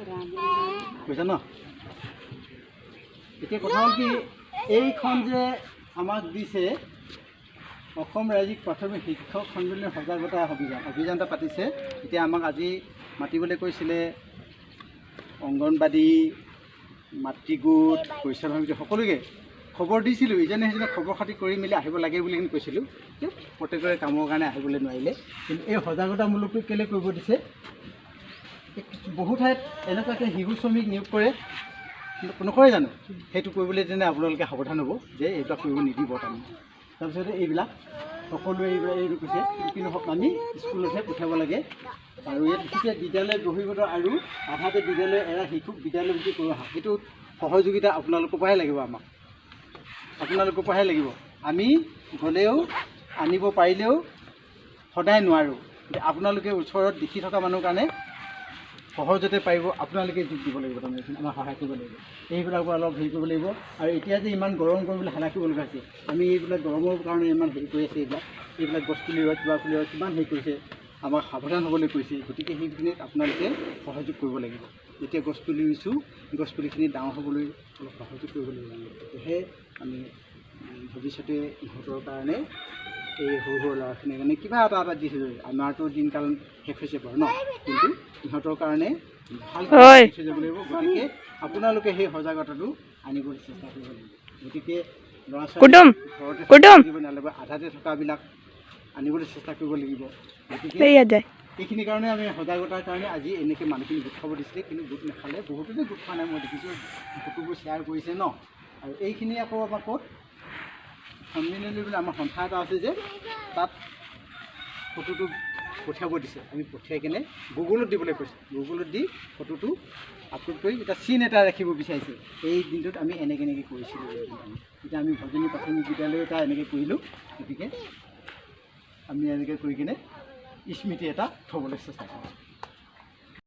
কৈছা ন? এতিয়া কথা হ'ল কি এইখন যে আমাক দিছে অসম ৰাজ্যিক প্ৰাথমিক শিক্ষক সন্মিলনী সজাগতা অভিযান অভিযান এটা পাতিছে। এতিয়া আমাক আজি মাতিবলৈ কৈছিলে অংগনবাদী মাতৃগোট পৰিচয় সমিতি সকলোকে খবৰ দিছিলোঁ ইজনে সিজনে খবৰ খাতি কৰি মেলি আহিব লাগে বুলি কিন্তু কৈছিলোঁ। প্ৰত্যেকৰে কামৰ কাৰণে আহিবলৈ নোৱাৰিলে। কিন্তু এই সজাগতামূলকটো কেলৈ কৰিব দিছে? বহু ঠাইত এনেকুৱাকৈ শিশু শ্ৰমিক নিয়োগ কৰে। নকৰে জানো? সেইটো কৰিবলৈ তেনে আপোনালোকে সাৱধান হ'ব যে এইবিলাক কৰিব নিদিব তাৰমানে। তাৰপিছতে এইবিলাক সকলোৱে এইবিলাক এইটো কৈছে কিন্তু হওক আমি স্কুলতহে পঠিয়াব লাগে। আৰু ইয়াত বিশেষকৈ বিদ্যালয়ত বহিবলৈ আৰু আধাতে বিদ্যালয় এৰা শিশুক বিদ্যালয়মুখী কৰি অহা সেইটো সহযোগিতা আপোনালোকৰ পৰাহে লাগিব আমাক। আপোনালোকৰ পৰাহে লাগিব। আমি গ'লেও আনিব পাৰিলেও সদায় নোৱাৰোঁ। আপোনালোকে ওচৰত দেখি থকা মানুহৰ কাৰণে সহজতে পাৰিব আপোনালোকে যোগ দিব লাগিব তাৰমানে আমাক সহায় কৰিব লাগিব। এইবিলাকৰ পৰা অলপ হেৰি কৰিব লাগিব। আৰু এতিয়া যে ইমান গৰম কৰিবলৈ হেলা কৰিব লগা হৈছে আমি এইবিলাক গৰমৰ কাৰণে ইমান হেৰি কৰি আছে এইবিলাক এইবিলাক গছ পুলি ৰোৱা কিবা পুলি ৰোৱা কিমান হেৰি কৰিছে আমাক সাৱধান হ'বলৈ কৈছে। গতিকে সেইখিনিত আপোনালোকে সহযোগ কৰিব লাগিব। যেতিয়া গছ পুলি ৰুইছোঁ গছ পুলিখিনি ডাঙৰ হ'বলৈ অলপ সহযোগ কৰিব লাগিব। তেতিয়াহে আমি ভৱিষ্যতে ইহঁতৰ কাৰণে এই সৰু সৰু ল'ৰাখিনিৰ কাৰণে কিবা এটা এটা দি থৈ আমাৰতো দিনকাল শেষ হৈছে বাৰু ন? কিন্তু ইহঁতৰ কাৰণে ভালো। থৈ যাব লাগিব। গতিকে আপোনালোকে সেই সজাগতাটো আনিবলৈ চেষ্টা কৰিব লাগিব। গতিকে ল'ৰা কুটুম, ঘৰতে থাকিব নালাগিব। আধাতে থকাবিলাক আনিবলৈ চেষ্টা কৰিব লাগিব। গতিকে ইয়াত যায়। এইখিনি কাৰণে আমি সজাগতাৰ কাৰণে আজি এনেকৈ মানুহখিনি গোট খাব দিছিলে। কিন্তু গোট নাখালে বহুতেতো গোট খোৱা নাই। মই দেখিছোঁ ফটোবোৰ শ্বেয়াৰ কৰিছে ন? আৰু এইখিনি আকৌ আমাৰ ক'ত? সন্মিলনী বুলি আমাৰ সন্থা এটা আছে যে তাত ফটোটো পঠিয়াব দিছে। আমি পঠিয়াই কিনে গুগলত দিবলৈ কৈছে। গুগলত দি ফটোটো আপলোড কৰি এটা চিন এটা ৰাখিব বিচাৰিছে। এই দিনটোত আমি এনেকৈ এনেকৈ কৰিছিলোঁ। এতিয়া আমি ভজনী প্ৰাথমিক বিদ্যালয় এটা এনেকৈ কৰিলোঁ। গতিকে আমি এনেকৈ কৰি কিনে স্মৃতি এটা থ'বলৈ চেষ্টা কৰিছোঁ।